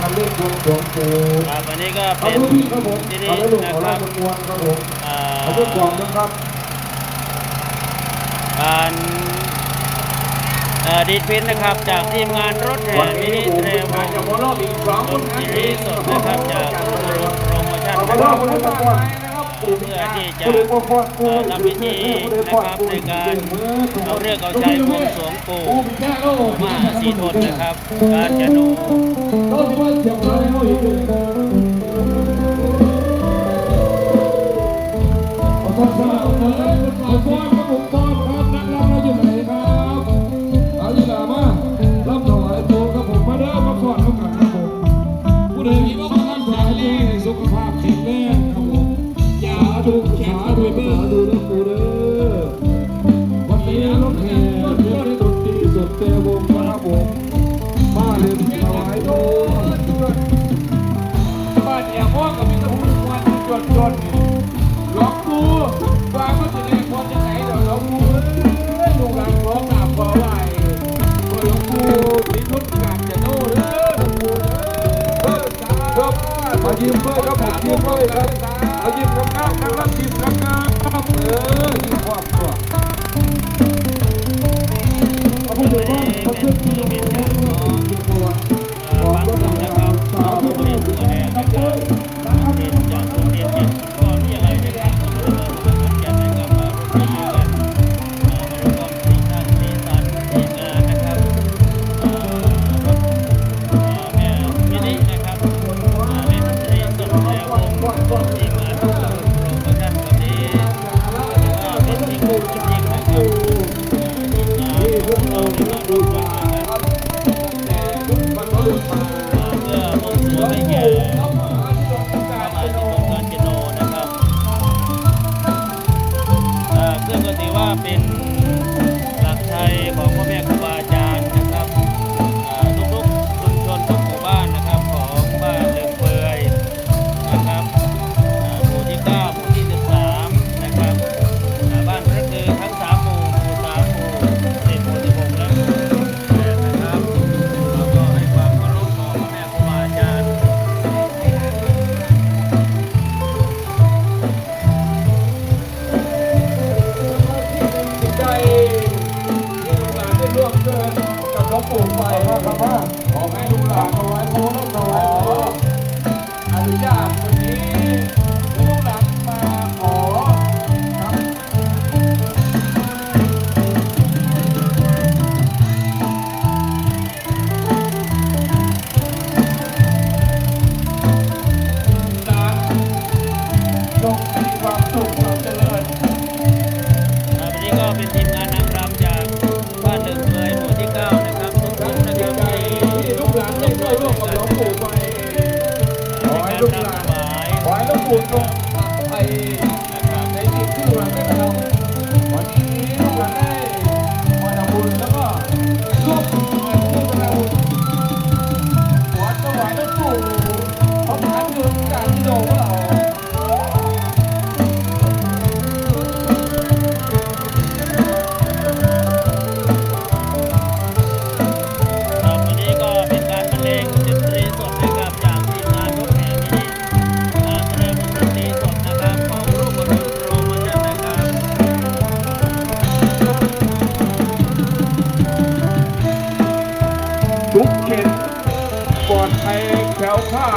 ทำเรื่องบวงดวงปูครับวันนี้ก็เป็นรับผที่นี่ขอบคุณหลวงขอครัรับบมวลครับผมเอ่ขอบคุณกองนะครับการอ่อดีดพินนะครับจากทีมงานรถแห่นมินี้นิผมเทรวงานจะขอรอบอีกสองคนนะทีรีสดนะครับจากโปรโมชั่นขอรอบคนละสองน เพื่อที่จะทำพิธีนะครับในการเอาเรื่องเอาใจบวงสวงปู่มาสีทนนะครับ การจะดู เด้อเวันนี้รถแห่เพื่อนดนตรีสดแต่วงมาบงมาเล่นถวายโดนบ้านเนี่ยพ่อกับพี่ตะหุ่วันจนจนลอกกูวาก็จะได้คนจะไหนเดี๋ยวดูเอ้ยลูกหลานร้องหนักเบไหวก็ลอกกูนี่รกกจะด้กูเยิ้มด้ยครับผมครับยิ้มครับ 呃这画不错 เราจะต้องดูจานะครับแต่ทุกคนก็ลุาเพื่อมอบตัวให้แก่สมาชิกองค์รเโนนะครับซึ่งก็ถืว่าเป็นหลักไทยของพ่อแม่ครูบาอาจ ลวงปู่ไปขอให้ลูกหลาน ข้า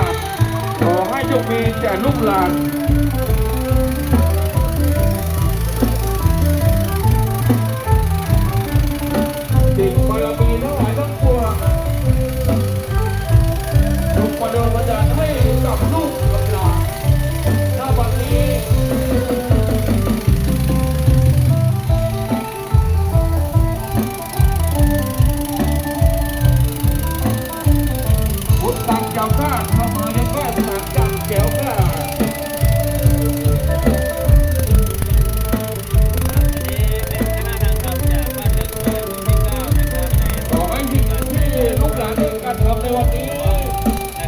ขอให้จกมีแต่ลูกหลาน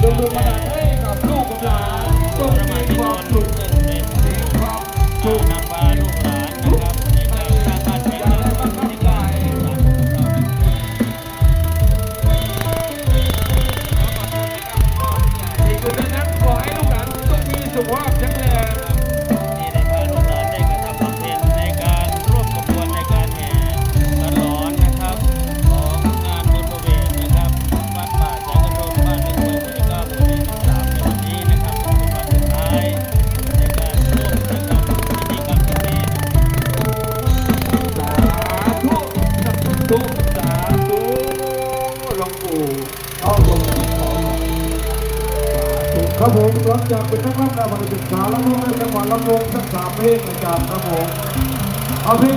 Dos ครับผมหลังจากเป็นนักรำดาศึกษาแล้วก็ได้จังหวะลำวงทั้งสามเพลงอาจารครับผมเอาเพลง